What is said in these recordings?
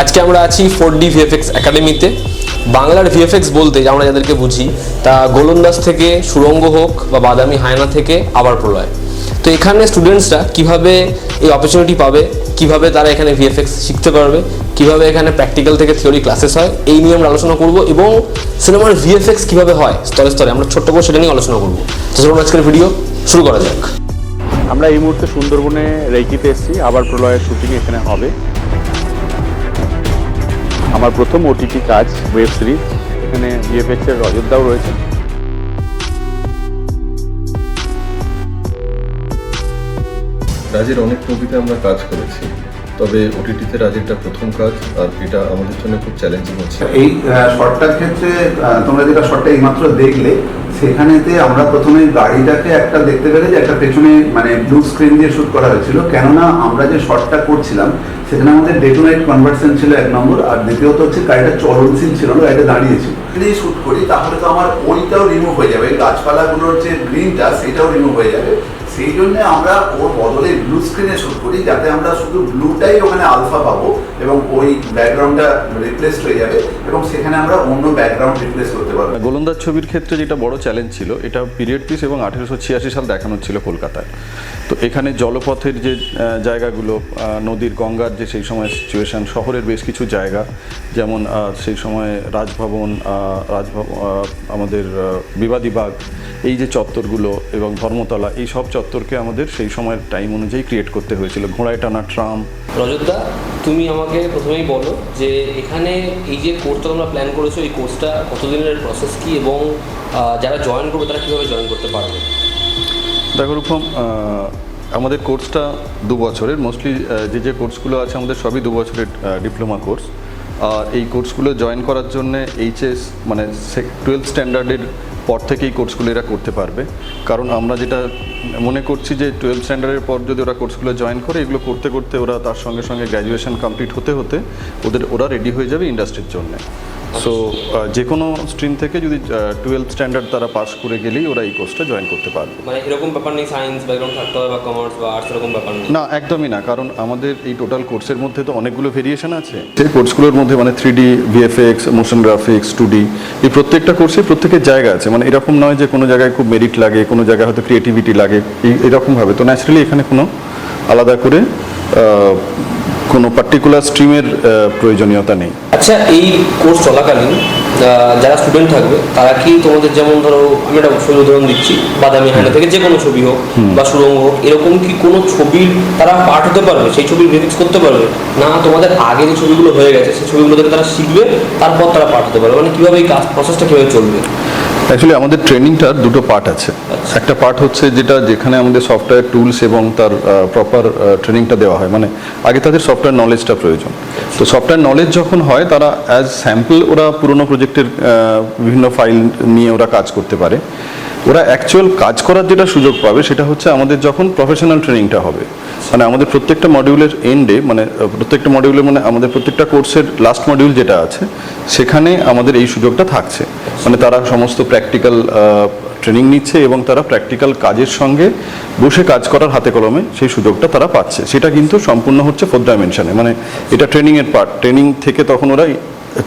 আজকে আমরা আছি ফোর ডি ভিএফএক্স একাডেমিতে। বাংলার ভিএফএক্স বলতে আমরা যাদেরকে বুঝি, তা গোলন্দাজ থেকে সুরঙ্গ হোক বা বাদামি হায়না থেকে আবার প্রলয়। তো এখানে স্টুডেন্টসরা কীভাবে এই অপরচুনিটি পাবে, কীভাবে তারা এখানে ভিএফএক্স শিখতে পারবে, কীভাবে এখানে প্র্যাকটিক্যাল থেকে থিওরি ক্লাসেস হয়, এই নিয়ে আমরা আলোচনা করব এবং সিনেমার ভিএফএক্স কীভাবে হয় স্তরে স্তরে আমরা ছোট্ট করে সেটা নিয়ে আলোচনা করব। তো চলুন আজকের ভিডিও শুরু করা যাক। আমরা এই মুহূর্তে সুন্দরবনে রেকিতে এসেছি, আবার প্রলয়ের শুটিং এখানে হবে। আমার প্রথম ওটিটি কাজ ওয়েব সিরিজ এখানে ভিএফএক্স অযোধ্যাও রয়েছে। রাজের অনেক মুভিতে আমরা কাজ করেছি তবে ওটিটিতে রাজেরটা প্রথম কাজ আর এটা আমাদের জন্য খুব চ্যালেঞ্জিং হচ্ছে। এই শর্টটার ক্ষেত্রে তোমরা যেটা শর্টটা এইমাত্র দেখলে সেখানেতে আমরা প্রথমে গাড়িটাকে একটা দেখতে পেলে যে একটা পেছনে মানে ব্লু স্ক্রিন দিয়ে শুট করা হয়েছিল। কেননা আমরা যে শটটা করছিলাম, সেখানে আমাদের ডে টু নাইট কনভার্সেশন ছিল এক নম্বর, আর দ্বিতীয়ত হচ্ছে গাড়িটা চলনশীল ছিল না, গাড়িটা দাঁড়িয়েছিল যদি শুট করি, তাহলে তো আমার ওইটাও রিমুভ হয়ে যাবে। গাছপালাগুলোর যে গ্রিনটা সেটাও রিমুভ হয়ে যাবে। সেই জন্য আমরা ওর বদলে ব্লু স্ক্রিনে শুট করি, যাতে আমরা শুধু ব্লুটাই ওখানে আলফা পাবো এবং ওই ব্যাকগ্রাউন্ডটা রিপ্লেস হয়ে যাবে এবং সেখানে আমরা অন্য ব্যাকগ্রাউন্ড রিপ্লেস করতে পারব। গোলন্দাজ ছবির ক্ষেত্রে যেটা বড় চ্যালেঞ্জ ছিল, এটা পিরিয়ড পিস এবং আঠেরোশো ছিয়াশি সাল দেখানো ছিল কলকাতায়। তো এখানে জলপথের যে জায়গাগুলো নদীর, গঙ্গার যে সেই সময় সিচুয়েশন শহরের বেশ কিছু জায়গা, যেমন সেই সময় রাজভবন রাজভবন আমাদের বিবাদীবাগ এই যে চত্বরগুলো এবং ধর্মতলা এই সব চত্বরকে আমাদের সেই সময়ের টাইম অনুযায়ী ক্রিয়েট করতে হয়েছিল। ঘোড়ায় টানা ট্রাম। রজতদা তুমি আমাকে প্রথমেই বলো যে এখানে এই যে কোর্সটা তোমরা প্ল্যান করেছ এই কোর্সটা কতদিনের প্রসেস কি এবং যারা জয়েন করবে তারা কীভাবে জয়েন করতে পারবে? দেখো রূপম আমাদের কোর্সটা দু বছরের। মোস্টলি যে যে কোর্সগুলো আছে আমাদের সবই দু বছরের ডিপ্লোমা কোর্স আর এই কোর্সগুলো জয়েন করার জন্য এইচএস মানে টুয়েলভ স্ট্যান্ডার্ডের পর থেকেই কোর্সগুলো এরা করতে পারবে। কারণ আমরা যেটা মনে করছি যে টুয়েলভ স্ট্যান্ডার্ডের পর যদি ওরা কোর্সগুলো জয়েন করে, এগুলো করতে করতে ওরা তার সঙ্গে সঙ্গে গ্র্যাজুয়েশন কমপ্লিট হতে হতে ওদের, ওরা রেডি হয়ে যাবে ইন্ডাস্ট্রির জন্য। সো যে কোনো স্ট্রিম থেকে যদি টুয়েলভ স্ট্যান্ডার্ড তারা পাস করে গেলেই ওরা এই কোর্সটা জয়েন করতে পারবে। মানে এরকম ব্যাপার নেই সায়েন্স ব্যাকগ্রাউন্ড থাকতে হবে বা কমার্স বা আর্টস এরকম ব্যাপার নেই? না একদমই না কারণ আমাদের এই টোটাল কোর্সের মধ্যে তো অনেকগুলো ভেরিয়েশন আছে। সেই কোর্সগুলোর মধ্যে মানে three D VFX motion graphics two D এই প্রত্যেকটা কোর্সে প্রত্যেকের জায়গা আছে। মানে এরকম নয় যে কোনো জায়গায় খুব মেরিট লাগে কোনো জায়গায় হয়তো ক্রিয়েটিভিটি লাগে এই এরকমভাবে। তো ন্যাচারালি এখানে কোনো আলাদা করে কোনো পার্টিকুলার স্ট্রিমের প্রয়োজনীয়তা নেই। আচ্ছা এই কোর্স চলাকালীন যারা স্টুডেন্ট থাকবে তারা কি তোমাদের যেমন ধরো আমি একটা ছবি উদাহরণ দিচ্ছি বাদামি হানা থেকে যে কোনো ছবি হোক বা সুরঙ্গ হোক এরকম কি কোনো ছবির তারা পার্ট হতে পারবে? সেই ছবির গ্রাফিক্স করতে পারবে? না তোমাদের আগে যে ছবিগুলো হয়ে গেছে সেই ছবিগুলো থেকে তারা শিখবে তারপর তারা পার্ট হতে পারবে। মানে কীভাবে এই কাজ প্রসেসটা কীভাবে চলবে? অ্যাকচুয়ালি আমাদের ট্রেনিংটার দুটো পার্ট আছে। একটা পার্ট হচ্ছে যেটা যেখানে আমাদের সফটওয়্যার টুলস এবং তার প্রপার ট্রেনিংটা দেওয়া হয়। মানে আগে তাদের সফটওয়্যার নলেজটা প্রয়োজন। তো সফটওয়্যার নলেজ যখন হয় তারা অ্যাজ স্যাম্পল ওরা পুরোনো প্রজেক্টের বিভিন্ন ফাইল নিয়ে ওরা কাজ করতে পারে। ওরা অ্যাকচুয়াল কাজ করার যেটা সুযোগ পাবে সেটা হচ্ছে আমাদের যখন প্রফেশনাল ট্রেনিংটা হবে। মানে আমাদের প্রত্যেকটা মডিউলের এন্ডে মানে প্রত্যেকটা মডিউলের মানে আমাদের প্রত্যেকটা কোর্সের লাস্ট মডিউল যেটা আছে, সেখানে আমাদের এই সুযোগটা থাকছে। মানে তারা সমস্ত প্র্যাকটিক্যাল ট্রেনিং নিচ্ছে এবং তারা প্র্যাকটিক্যাল কাজের সঙ্গে বসে কাজ করার হাতে কলমে সেই সুযোগটা তারা পাচ্ছে। সেটা কিন্তু সম্পূর্ণ হচ্ছে ফোর্থ ডাইমেনশানে মানে এটা ট্রেনিংয়ের পার্ট ট্রেনিং থেকে তখন ওরা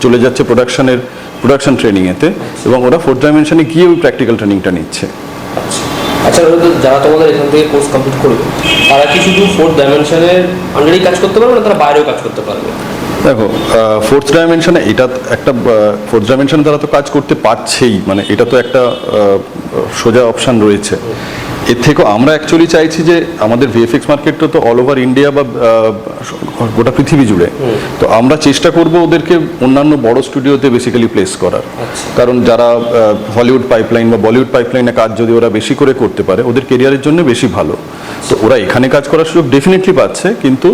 চলে যাচ্ছে প্রোডাকশানের প্রোডাকশন ট্রেনিংয়েতে এবং ওরা ফোর্থ ডাইমেনশনে গিয়ে ওই প্র্যাকটিক্যাল ট্রেনিংটা নিচ্ছে। আচ্ছা যারা তোমাদের এখান থেকে কোর্স কমপ্লিট করবে, তারা কি শুধু ফোর্থ ডাইমেনশনের আন্ডারেই কাজ করতে পারবে না, তারা বাইরেও কাজ করতে পারবে? দেখো ফোর্থ ডাইমেনশনে এটা একটা ফোর্থ ডাইমেনশনে তারা তো কাজ করতে পারছেই মানে এটা তো একটা সোজা অপশান রয়েছে। এর থেকেও আমরা অ্যাকচুয়ালি চাইছি যে আমাদের ভিএফএক্স মার্কেটটা তো অল ওভার ইন্ডিয়া বা গোটা পৃথিবী জুড়ে। তো আমরা চেষ্টা করব ওদেরকে অন্যান্য বড় স্টুডিওতে বেসিক্যালি প্লেস করার। কারণ যারা হলিউড পাইপলাইন বা বলিউড পাইপলাইনে কাজ যদি ওরা বেশি করে করতে পারে ওদের কেরিয়ারের জন্য বেশি ভালো। তো ওরা এখানে কাজ করার সুযোগ ডেফিনেটলি পাচ্ছে কিন্তু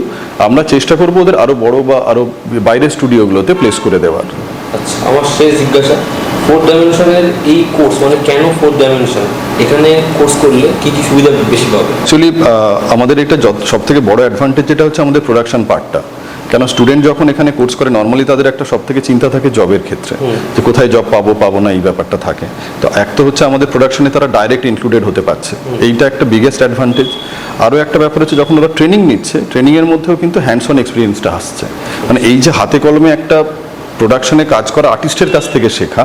আমরা চেষ্টা করব ওদের আরও বড় বা আরও বাইরের স্টুডিওগুলোতে প্লেস করে দেওয়ার। আচ্ছা আমার শেষ জিজ্ঞাসা ফোর ডাইমেনশনের এই কোর্স মানে কেন ফোর ডাইমেনশন এখানে কোর্স করলে কি কি সুবিধা বেশি পাবে? অ্যাকচুয়ালি আমাদের এটা সব থেকে বড় অ্যাডভান্টেজ যেটা হচ্ছে আমাদের প্রোডাকশন পার্টটা কেন স্টুডেন্ট যখন এখানে কোর্স করে নর্মালি তাদের একটা সব থেকে চিন্তা থাকে জবের ক্ষেত্রে। যে কোথায় জব পাবো পাবো না এই ব্যাপারটা থাকে। তো এক তো হচ্ছে আমাদের প্রোডাকশনে তারা ডাইরেক্ট ইনক্লুডেড হতে পারছে। এইটা একটা বিগেস্ট অ্যাডভান্টেজ আরও একটা ব্যাপার হচ্ছে যখন ওরা ট্রেনিং নিচ্ছে ট্রেনিংয়ের মধ্যেও কিন্তু হ্যান্ডস অন এক্সপিরিয়েন্সটা আসছে। মানে এই যে হাতে কলমে একটা প্রোডাকশনে কাজ করা আর্টিস্টের কাছ থেকে শেখা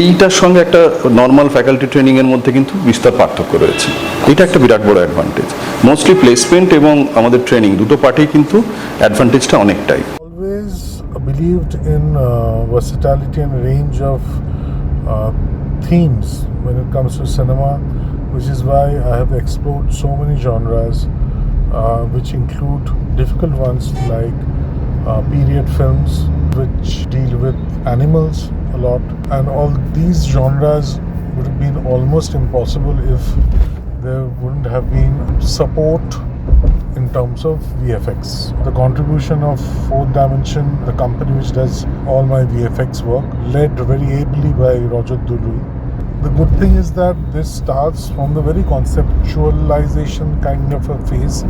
এইটার সঙ্গে একটা নর্মাল ফ্যাকাল্টি ট্রেনিংয়ের মধ্যে কিন্তু বিস্তর পার্থক্য রয়েছে এটা একটা বিরাট বড় অ্যাডভান্টেজ মোস্টলি প্লেসমেন্ট এবং আমাদের ট্রেনিং দুটো পার্টেই কিন্তু অ্যাডভান্টেজটা অনেকটাই always believed in uh, versatility and range of uh, themes when it comes to cinema, which is why I have explored so many genres, uh, which include difficult ones like uh, period films, which deal with animals a lot, and all these genres would have been almost impossible if there wouldn't have been support in terms of VFX. The contribution of Fourth Dimension, the company which does all my VFX work, led very ably by Roger Dului. The good thing is that this starts from the very conceptualization kind of a phase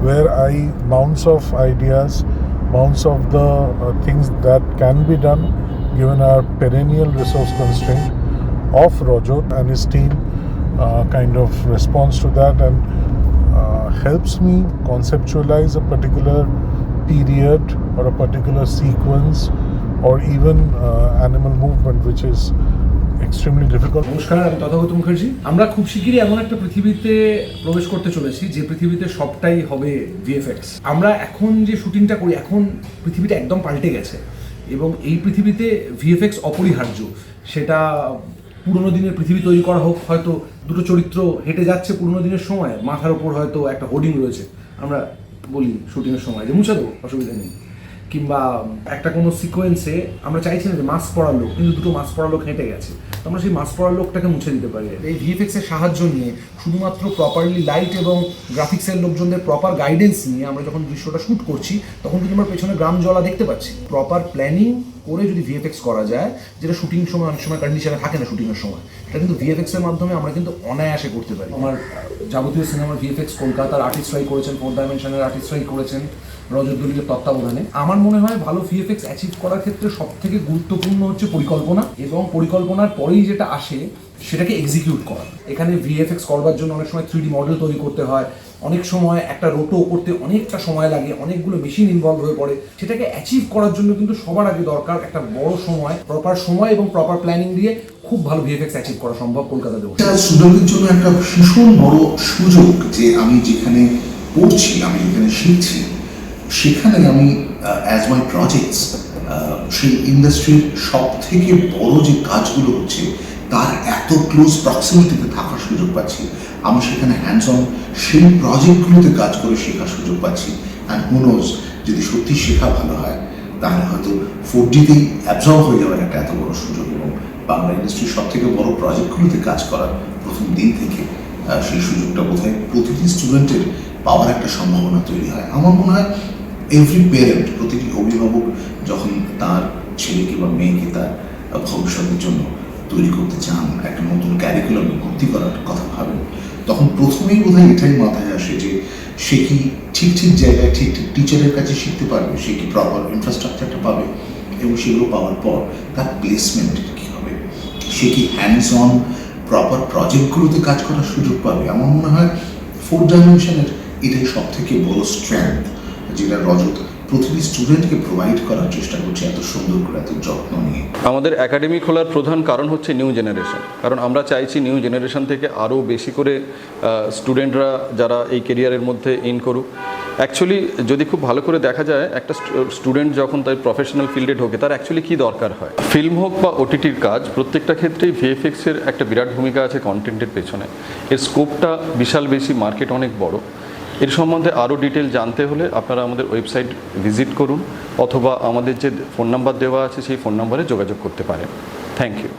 where I bounce off ideas, bounce of the uh, things that can be done given our perennial resource constraint of Roger and his team uh, kind of response to that and uh, helps me conceptualize a particular period or a particular sequence or even uh, animal movement which is extremely difficult. নমস্কার, আমি তথাগত মুখার্জি। আমরা খুব শিগগিরই এমন একটা পৃথিবীতে প্রবেশ করতে চলেছি, যে পৃথিবীতে সবটাই হবে ভিএফএক্স। আমরা এখন যে শুটিংটা করি, এখন পৃথিবীটা একদম পাল্টে গেছে। এবং এই পৃথিবীতে ভিএফএক্স অপরিহার্য। সেটা পুরোনো দিনের পৃথিবী তৈরি করা হোক, হয়তো দুটো চরিত্র হেঁটে যাচ্ছে পুরোনো দিনের সময়, মাথার ওপর হয়তো একটা হোর্ডিং রয়েছে। আমরা বলি শুটিংয়ের সময়, যে মুছে দেবো, অসুবিধা নেই। কিংবা একটা কোনো সিকোয়েন্সে আমরা চাইছি না যে মাস্ক পরা লোক, কিন্তু দুটো মাস্ক পরা লোক হেঁটে গেছে। আমরা সেই মাস্ক পড়ার লোকটাকে মুছে দিতে পারি। এই ভিএফএক্স এর সাহায্য নিয়ে, শুধুমাত্র প্রপারলি লাইট এবং গ্রাফিক্সের লোকজনদের প্রপার গাইডেন্স নিয়ে আমরা যখন দৃশ্যটা শ্যুট করছি, তখন কিন্তু আমরা পেছনে গ্রাম জলা দেখতে পাচ্ছি। প্রপার প্ল্যানিং করে যদি ভিএফএক্স করা যায়, যেটা শুটিং সময়, অনেক সময় কন্ডিশনে থাকে না শুটিংয়ের সময় এটা কিন্তু ভিএফএক্স এর মাধ্যমে আমরা কিন্তু অনায়াসে করতে পারি। আমার যাবতীয় সিনেমার ভিএফএক্স কলকাতার আর্টিস্টরাই করেছেন ফোর ডাইমেনশনের আর্টিস্টরাই করেছেন রজতদলীয় তত্ত্বাবধানে। আমার মনে হয় ভালো ভিএফএক্স অ্যাচিভ করার ক্ষেত্রে সব থেকে গুরুত্বপূর্ণ হচ্ছে পরিকল্পনা এবং পরিকল্পনার পরেই যেটা আসে, সেটাকে এক্সিকিউট করা। এখানে ভিএফএক্স করবার জন্য অনেক সময় থ্রি মডেল তৈরি করতে হয় অনেক সময় একটা রোটো করতে অনেকটা সময় লাগে, অনেকগুলো মেশিন ইনভলভ হয়ে পড়ে। সেটাকে অ্যাচিভ করার জন্য কিন্তু সবার আগে দরকার একটা বড় সময় প্রপার সময় এবং প্রপার প্ল্যানিং দিয়ে খুব ভালো ভিএফএক্স অ্যাচিভ করা সম্ভব কলকাতাতে স্টুডেন্টের জন্য একটা ভীষণ বড় সুযোগ যে আমি যেখানে পড়ছি, আমি যেখানে শিখছি, সেখানে আমি অ্যাজ মাই প্রজেক্টস সেই ইন্ডাস্ট্রির সব থেকে বড় যে কাজগুলো হচ্ছে, তার এত ক্লোজ প্রক্সিমিটিতে থাকার সুযোগ পাচ্ছি। আমি সেখানে হ্যান্ডস অন সেই প্রজেক্টগুলোতে কাজ করে শেখার সুযোগ পাচ্ছি। অ্যান্ড হুনোজ যদি সত্যি শেখা ভালো হয়, তাহলে হয়তো ফোর অ্যাবজর্ব হয়ে যাওয়ার একটা এত বড় সুযোগ এবং বাংলা ইন্ডাস্ট্রির সব থেকে বড় প্রজেক্টগুলোতে কাজ করার প্রথম দিন থেকে সেই সুযোগটা বোধহয় প্রতিটি স্টুডেন্টের পাওয়ার একটা সম্ভাবনা তৈরি হয়। আমার মনে হয় এভরি প্যারেন্ট প্রতিটি অভিভাবক যখন তার ছেলেকে বা মেয়েকে তার ভবিষ্যতের জন্য তৈরি করতে চান, একটা নতুন ক্যারিকুলামে ভর্তি করার কথা ভাবেন তখন প্রথমেই বোধহয় এটাই মাথায় আসে যে সে কি ঠিক ঠিক জায়গায় ঠিক ঠিক টিচারের কাছে শিখতে পারবে? সে কি প্রপার ইনফ্রাস্ট্রাকচারটা পাবে? এবং সেগুলো পাওয়ার পর তার প্লেসমেন্ট কী হবে? সে কি হ্যান্ডস অন প্রপার প্রজেক্টগুলোতে কাজ করার সুযোগ পাবে? আমার মনে হয় ফোর ডাইমেনশনের এটাই সব থেকে বড় স্ট্রেংথ যেটা রজত প্রতিটি স্টুডেন্টকে প্রোভাইড করার চেষ্টা এত সুন্দর করে, এত যত্ন নিয়ে। আমাদের একাডেমি খোলার প্রধান কারণ হচ্ছে নিউ জেনারেশন কারণ আমরা চাইছি নিউ জেনারেশন থেকে আরও বেশি করে স্টুডেন্টরা যারা এই কেরিয়ারের মধ্যে ইন করুক। অ্যাকচুয়ালি যদি খুব ভালো করে দেখা যায়, একটা স্টুডেন্ট যখন তার প্রফেশনাল ফিল্ডে ঢোকে, তার অ্যাকচুয়ালি কী দরকার হয়? ফিল্ম হোক বা ওটিটির কাজ, প্রত্যেকটা ক্ষেত্রেই ভিএফএক্সের একটা বিরাট ভূমিকা আছে কন্টেন্টের পেছনে। এর স্কোপটা বিশাল বেশি মার্কেট অনেক বড়। এর সম্বন্ধে আরও ডিটেল জানতে হলে আপনারা আমাদের ওয়েবসাইট ভিজিট করুন অথবা আমাদের যে ফোন নাম্বার দেওয়া আছে সেই ফোন নাম্বারে যোগাযোগ করতে পারেন। Thank you